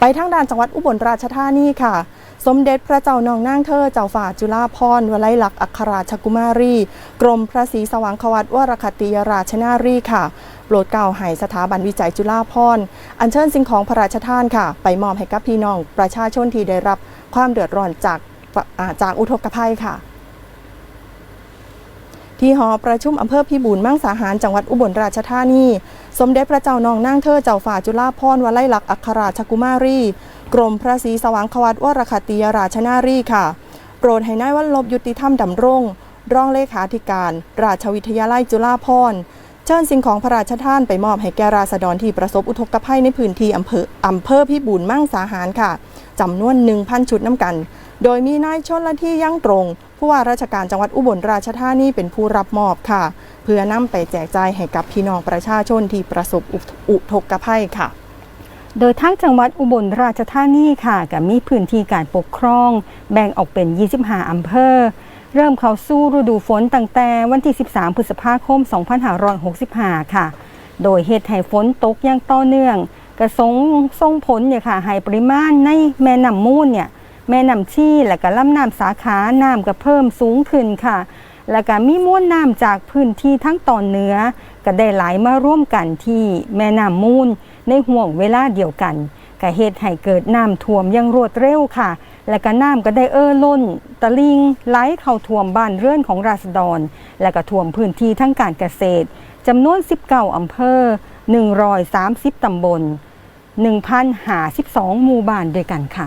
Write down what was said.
ไปทางด้านจังหวัดอุบลราชธานีค่ะ สมเด็จพระเจ้านองนางเธอเจ้าฝ่าจุฬาภรณ์วลัยลักษณ์อัครราชกุมารี กรมพระศรีสว่างควัตวรคติยราชนารีค่ะโปรดเกล่าให้สถาบันวิจัยจุฬาภรณ์อัญเชิญสิ่งของพระราชทานค่ะ ไปมอบให้กับพี่น้องประชาชนที่ได้รับความเดือดร้อนจากจากอุทกภัยค่ะ ที่หอประชุมอำเภอพิบูลมังสาหารจังหวัดอุบลราชธานี สมเด็จพระเจ้านองนางเธอเจ้าฝ่าจุฬาภรณ์วลัยลักษณ์อัครราชกุมารี กรมพระศรีสว่างควัตวรคติยราชนารีค่ะ โปรดให้นายวัลลบยุติธรรมดำรงรองเลขาธิการ ราชวิทยาลัยจุฬาภรณ์เชิญสิ่งของพระราชทานไปมอบให้แก่ราษฎรที่ประสบอุทกภัยในพื้นที่อำเภออำเภอพิบูลมั่งสาหารค่ะจำนวน1,000ชุดน้ำกัน โดยมีนายชนละที่ยั่งตรง ผู้ว่าราชการจังหวัดอุบลราชธานีเป็นผู้รับมอบค่ะ เพื่อนำไปแจกจ่ายให้กับพี่น้องประชาชนที่ประสบอุทกภัยค่ะ โดยทั้งจังหวัดอุบลราชธานีค่ะกับมีพื้นที่การปกครอง แบ่งออกเป็น 25 อำเภอ เริ่มเข้าสู่ฤดูฝนตั้งแต่วันที่ 13 พฤษภาคม 2565 ค่ะ โดยเหตุให้ฝนตกอย่างต่อเนื่องกระสงส่งผลเนี่ยค่ะให้ปริมาณในแม่น้ำมูลเนี่ย แม่น้ำชี่และก็ลำน้ำสาขาน้ำก็เพิ่มสูงขึ้นค่ะ และก็มีมวลน้ำจากพื้นที่ทั้งตอนเหนือ ก็ได้ไหลมาร่วมกันที่แม่น้ำมูล ในห่วงเวลาเดียวกันก็เหตุให้เกิดน้ำท่วมอยังรวดเร็วค่ะ และก็น้ำก็ได้เอ่อล้น ตะลิงไหลเข้าท่วมบ้านเรือนของราษฎร และก็ท่วมพื้นที่ทั้งการเกษตรจำนวน 19อำเภอ 130 ตำบล 1,052 หมู่บ้านด้วยกันค่ะ